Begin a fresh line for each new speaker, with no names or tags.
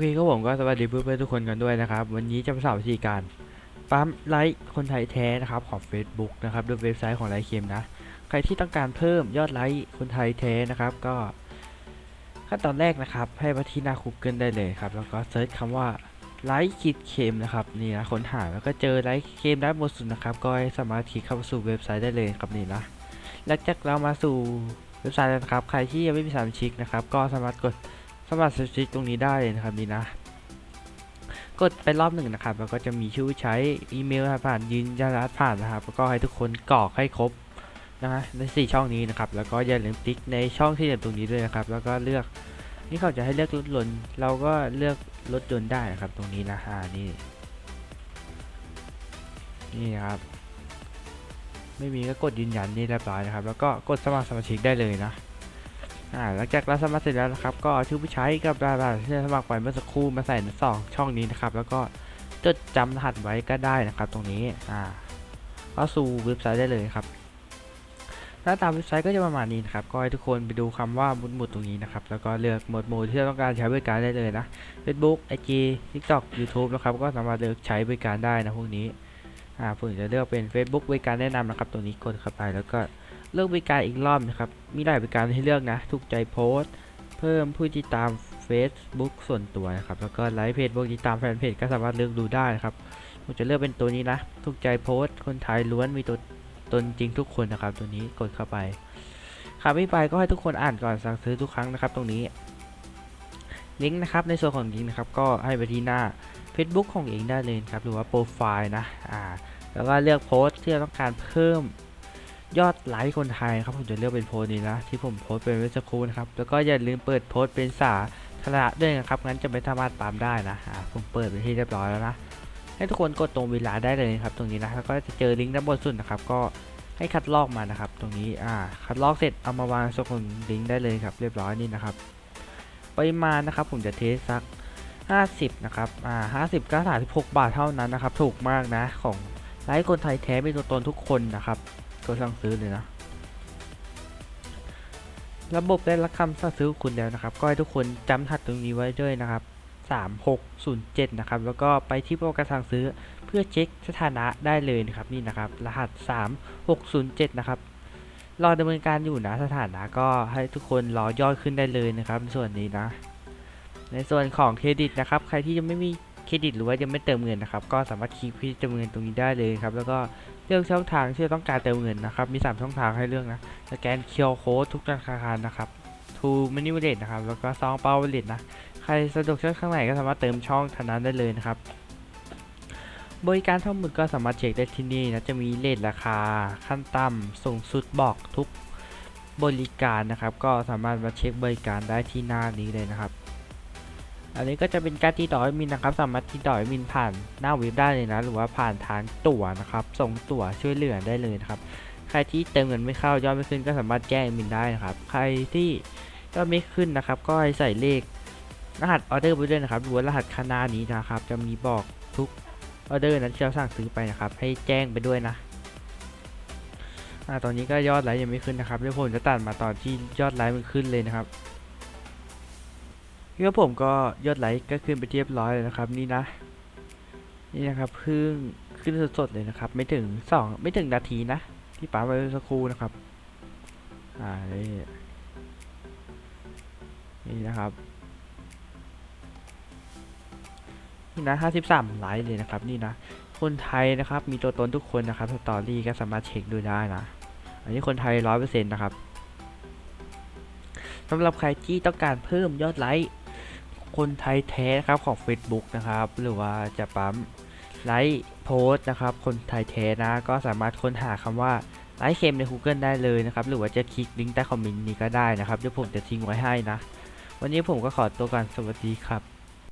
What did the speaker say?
เคครับผมก็สวัสดีเพื่อนๆทุกคนกันด้วยนะครับ วันนี้จะมาสอนวิธีการปั๊มไลค์คนไทยแท้นะครับของ Facebook นะครับด้วยเว็บไซต์ของไลค์เคมนะ ใครที่ต้องการเพิ่มยอดไลค์คนไทยแท้นะครับก็ขั้นตอนแรกนะครับ ให้มาที่หน้า Google ได้เลยครับแล้วก็เซิร์ชคำว่าไลค์คิดเคมนะครับนี่นะค้นหาแล้วก็เจอไลค์เคมด้านบนสุดนะครับก็สามารถคลิกเข้าสู่เว็บไซต์ได้เลยครับนี่นะหลังจากเรามาสู่เว็บไซต์นะครับ ใครที่ยังไม่มีสมาชิกนะครับ ก็สามารถกด สมัครสมาชิกตรงนี้ได้เลยนะครับนี่นะกดไปรอบหนึ่งนะครับแล้วก็จะมีชื่อใช้อีเมลผ่านยืนยันรหัสผ่านนะครับแล้วก็ให้ทุกคนกรอกให้ครบนะฮะในสี่ช่องนี้นะครับแล้วก็อย่าลืมติ๊กในช่องที่เหลือตรงนี้ด้วยนะครับ แล้วก็เลือกนี่เขาจะให้เลือกรถยนต์เราก็เลือกรถยนต์ได้นะครับ ตรงนี้นะอ่านี่นี่นะครับ ไม่มีก็กดยืนยันนี่เรียบร้อยนะครับ แล้วก็กดสมัครสมาชิกได้เลยนะ อ่าหลังจากเราสมัครเสร็จแล้วนะครับ ก็เอาชื่อผู้ใช้กับรหัสที่เราสมัครไปเมื่อสักครู่มาใส่ในสองช่องนี้นะครับ แล้วก็จดจำรหัสไว้ก็ได้นะครับ ตรงนี้อ่าเข้าสู่เว็บไซต์ได้เลยครับหน้าตาเว็บไซต์ก็จะประมาณนี้นะครับ ก็ให้ทุกคนไปดูคำว่าหมุดหมุดตรงนี้นะครับ แล้วก็เลือกหมวดหมู่ที่เราต้องการใช้บริการได้เลยนะ Facebook IG TikTok YouTube นะครับ ก็สามารถเลือกใช้บริการได้นะพวกนี้ อ่าผมจะเลือกเป็น Facebook บริการแนะนำนะครับตรงนี้กดเข้าไปแล้วก็ เลือกบริการอีกรอบนะครับ มีหลายบริการให้เลือกนะ ถูกใจโพสต์เพิ่มผู้ติดตาม Facebook ส่วนตัวนะครับ แล้วก็ไลค์เพจบวกติดตามแฟนเพจก็สามารถเลือกดูได้นะครับ ผมจะเลือกเป็นตัวนี้นะ ถูกใจโพสต์คนไทยล้วนมีตัวตนจริงทุกคนนะครับ ตัวนี้กดเข้าไปคำอธิบายก็ให้ทุกคนอ่านก่อนสั่งซื้อทุกครั้งนะครับ ตรงนี้ลิงก์นะครับในส่วนของลิงก์นะครับก็ให้ไปที่หน้า Facebook ของเองได้เลยครับหรือว่าโปรไฟล์นะอ่าแล้วก็เลือกโพสต์ที่เราต้องการเพิ่ม ยอดไลค์คนไทยครับผมจะเลือกเป็นโพสต์นี้นะที่ผมโพสต์เป็นเมื่อสักครู่นะครับแล้วก็อย่าลืมเปิดโพสต์เป็นสาธารณะด้วยนะครับงั้นจะไม่สามารถตามได้นะผมเปิดเป็นที่เรียบร้อยแล้วนะให้ทุกคนกดตรงเวลาได้เลยครับตรงนี้นะแล้วก็จะเจอลิงก์ด้านบนสุดนะครับก็ให้คัดลอกมานะครับ ตรงนี้อ่าคัดลอกเสร็จเอามาวางส่วนลิงก์ได้เลยครับ เรียบร้อยนี่นะครับปริมาณนะครับผมจะเทสสัก 50 นะครับอ่า50ก็36 บาทเท่านั้นนะครับ ถูกมากนะของไลค์คนไทยแท้มีตัวตนทุกคนนะครับ ก็สั่งซื้อเลยนะ ระบบได้รับคำสั่งซื้อคุณแล้วนะครับ ก็ให้ทุกคนจำรหัสตรงนี้ไว้ด้วยนะครับ 3607 นะครับ แล้วก็ไปที่โปรแกรมสั่งซื้อเพื่อเช็คสถานะได้เลยนะครับนี่นะครับ รหัส 3607 นะครับรอดำเนินการอยู่นะสถานะก็ให้ทุกคนรอยอดขึ้นได้เลยนะครับในส่วนนี้นะ ในส่วนของเครดิตนะครับ ใครที่ยังไม่มี เครดิตหรือว่ายังไม่เติมเงินนะครับ ก็สามารถคลิกที่เติมเงินตรงนี้ได้เลยครับ แล้วก็เลือกช่องทางที่ต้องการเติมเงินนะครับ มี 3 ช่องทางให้เลือกนะ สแกนเคียวโค้ดทุกธนาคารนะครับทูมินิวเลตนะครับ แล้วก็ซองเป้าเลตนะ ใครสะดวกช่องข้างไหนก็สามารถเติมช่องทางนั้นได้เลยนะครับ บริการทั้งหมดก็สามารถเช็คได้ที่นี่นะ จะมีเลทราคา ขั้นต่ำสูงสุดบอกทุกบริการนะครับ ก็สามารถมาเช็คบริการได้ที่หน้านี้เลยนะครับ อันนี้ก็จะเป็นการติดต่อมินนะครับ สามารถติดต่อมินผ่านหน้าเว็บได้เลยนะ หรือว่าผ่านทางตั๋วนะครับ ส่งตั๋วช่วยเหลือได้เลยนะครับ ใครที่เติมเงินไม่เข้ายอดไม่ขึ้นก็สามารถแจ้งมินได้นะครับ ใครที่ยอดไม่ขึ้นนะครับ ก็ให้ใส่เลขรหัสออเดอร์ไปด้วยนะครับหรือว่ารหัสข้านี้นะครับ จะมีบอกทุกออเดอร์นั้นที่เราสั่งซื้อไปนะครับ ให้แจ้งไปด้วยนะอ่าตอนนี้ก็ยอดไลค์ยังไม่ขึ้นนะครับเดี๋ยวผมจะตัดมาตอนที่ยอดไลค์มันขึ้นเลยนะครับ ครับผมก็ยอดไลค์ก็ขึ้นไปเรียบร้อยเลยนะครับ นี่นะ นี่นะครับเพิ่งขึ้นสดๆเลยนะครับ ไม่ถึงสองไม่ถึงนาทีนะ ที่ป๋าไปเมื่อสักครู่นะครับ อ่านี่นี่นะครับนี่นะห้าสิบสามไลค์เลยนะครับ นี่นะ คนไทยนะครับ มีตัวตนทุกคนนะครับ สตอรี่ก็สามารถเช็คดูได้นะ อันนี้คนไทยร้อยเปอร์เซ็นต์นะครับสำหรับใครที่ต้องการเพิ่มยอดไลค์ คนไทยแท้นะครับของ Facebook นะครับ หรือว่าจะปั๊มไลค์โพสต์นะครับ คนไทยแท้นะ ก็สามารถค้นหาคำว่าไลค์เคมใน Google ได้เลยนะครับ หรือว่าจะคลิกลิงก์ใต้คอมเมนต์นี้ก็ได้นะครับ เดี๋ยวผมจะทิ้งไว้ให้นะ วันนี้ผมก็ขอตัวก่อนสวัสดีครับ